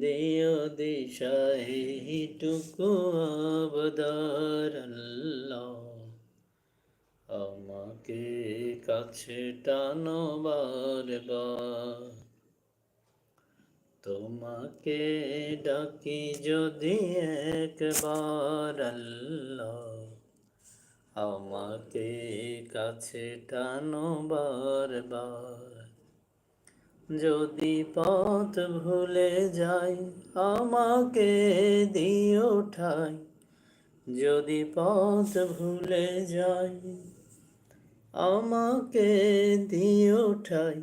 দিও দিশাইটুকু আবদার আমাকে কাছে টানো বারবার। তোমাকে ডাকি যদি একবার আমাকে কাছে টানো বারবার। যদি পথ ভুলে যাই, আমাকে দিও ঠাই। যদি পথ ভুলে যাই, আমাকে দিও ঠাই।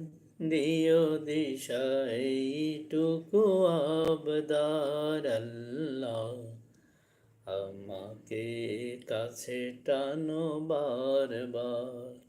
দিও দিশা এইটুকু আবদার আল্লাহ। আমাকে কাছে টানো বারবার।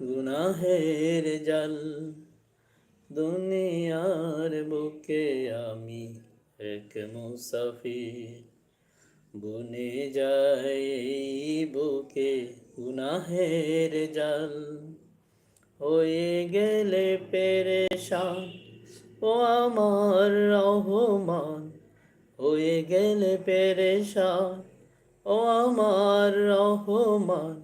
গুনাহের জাল দুনিয়ার বুকে আমি এক মুসাফির। বুনে যায় বুকে গুনাহের জাল। হয়ে গেলে পেরেশান, ও আমার রহমান। হয়ে গেলে পেরেশান, ও আমার রহমান।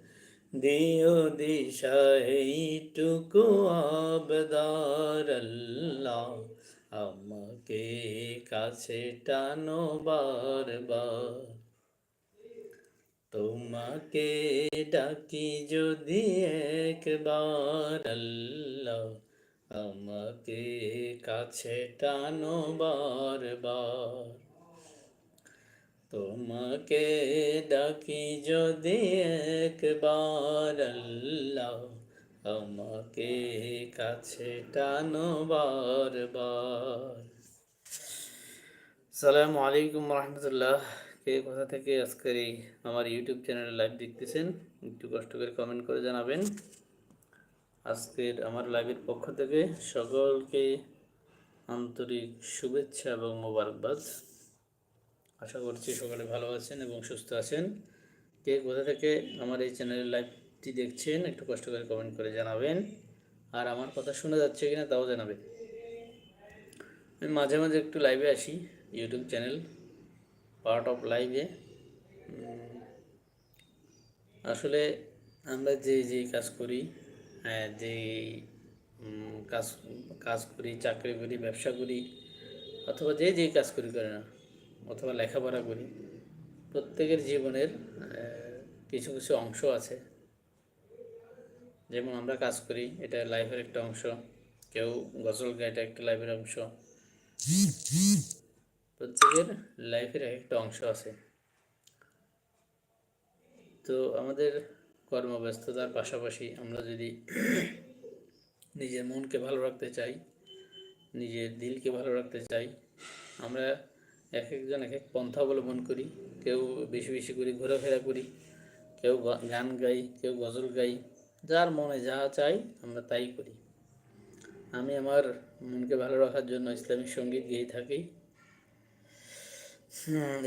দিও দিশা আবদার আমাকে কাছে টানো বারবার। তোমাকে ডাকি যদি একবার আমাকে কাছে টানো বারবার। তোমাকে ডাকি যদি একবার আল্লাহ আমাকে কাছে টানো বারবার। সালামু আলাইকুম রহমতুল্লাহ। কে কোথা থেকে আজকের এই আমার ইউটিউব চ্যানেলে লাইভ দেখতেছেন, একটু কষ্ট করে কমেন্ট করে জানাবেন। আজকের আমার লাইভের পক্ষ থেকে সকলকে আন্তরিক শুভেচ্ছা এবং মোবারকবাদ। আশা করছি সকালে ভালো আছেন এবং সুস্থ আছেন। কে কোথা থেকে আমার এই চ্যানেলের লাইভটি দেখছেন, একটু কষ্ট করে কমেন্ট করে জানাবেন। আর আমার কথা শোনা যাচ্ছে কিনা তাও জানাবেন। আমি মাঝে মাঝে একটু লাইভে আসি ইউটিউব চ্যানেল পার্ট অফ লাইভে আসলে আমরা যে যে কাজ করি হ্যাঁ যে কাজ কাজ করি, চাকরি করি, ব্যবসা করি, অথবা যে যে কাজ করি, করে না। অথবা লেখাপড়া করি, প্রত্যেকের জীবনের কিছু কিছু অংশ আছে। যেমন আমরা কাজ করি, এটা লাইফের একটা অংশ, কেউ গজল গায়, এটা একটা লাইফের অংশ। প্রত্যেকের লাইফের একটা অংশ আছে। তো আমাদের কর্মব্যস্ততার পাশাপাশি আমরা যদি নিজের মনকে ভালো রাখতে চাই, নিজের দিলকে ভালো রাখতে চাই, আমরা এক একজন এক এক পন্থা অবলম্বন করি, কেউ বেশি বেশি করে ঘোরাফেরা করি, কেউ গান গাই, কেউ গজল গাই, যার মনে যা চাই আমরা তাই করি। আমি আমার মনকে ভালো রাখার জন্য ইসলামিক সংগীত গেয়ে থাকি।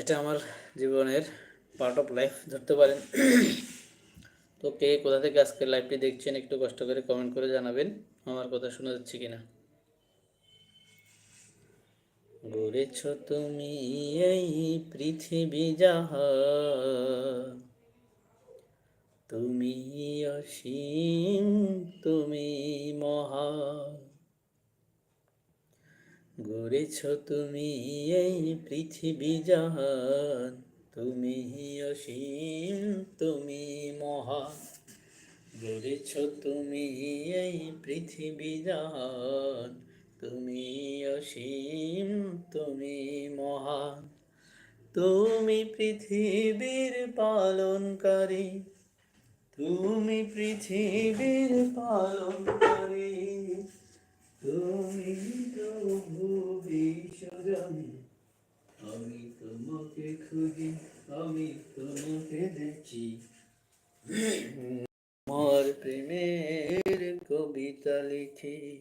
এটা আমার জীবনের পার্ট অফ লাইফ ধরতে পারেন। তো কে কোথা থেকে আজকে লাইভটি দেখছেন, একটু কষ্ট করে কমেন্ট করে জানাবেন, আমার কথা শোনা যাচ্ছে কিনা। গড়েছ তুমি এই পৃথিবী যাহা। তুমি অসীম, তুমি মহা। গড়েছ তুমি এই পৃথিবী জাহান তুমি অসীম, তুমি মহা। গড়েছ তুমি এই পৃথিবী জাহান তুমি অসীম, তুমি মহান। তুমি পৃথিবীর পালনকারী। তুমি পৃথিবীর পালনকারী। তুমি প্রভু বিশ্বজনী। আমি তোমাকে খুঁজি, আমি তোমাকে দেখি। আমার প্রেমের কবিতা লিখি।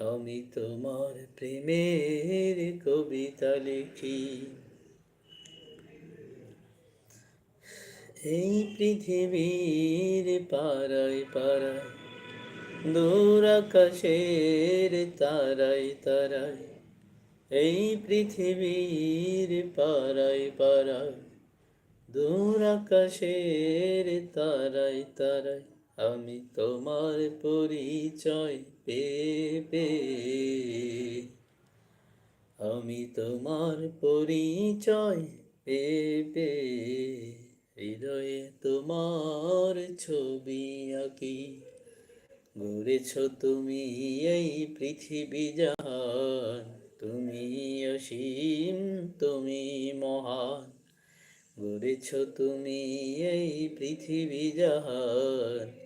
আমি তোমার প্রেমের কবিতা লিখি। এই পৃথিবীর পাড়ায় পাড়ায়, দূর আকাশের তারাই তারাই এই পৃথিবীর পাড়ায় পাড়ায়, দূর আকাশের তারাই তারাই আমি তোমার পরিচয় পেপে আমি তোমার পরিচয় পেপে হৃদয়ে তোমার ছবি আঁকি। গড়েছ তুমি এই পৃথিবী জাহান, তুমি অসীম, তুমি মহান। গড়েছ তুমি এই পৃথিবী জাহান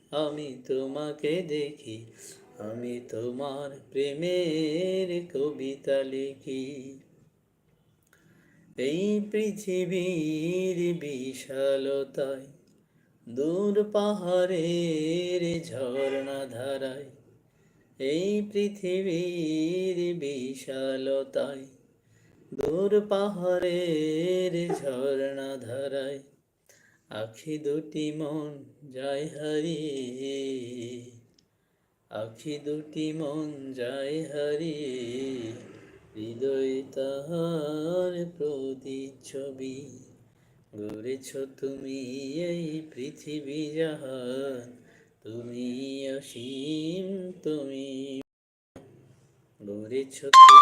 আমি তোমাকে দেখি, আমি তোমার প্রেমের কবিতা লিখি। এই পৃথিবীর বিশালতায়, দূর পাহাড়ের ঝর্ণা ধারায়, এই পৃথিবীর বিশালতায়, দূর পাহাড়ের ঝর্ণা ধারায় আখি দুটি মন যায় হারিয়ে আখি দুটি মন যায় হারিয়ে হৃদয় তাহার প্রতিচ্ছবি। গড়েছ তুমি এই পৃথিবী জাহান, তুমি অসীম, তুমি গড়েছ তুমি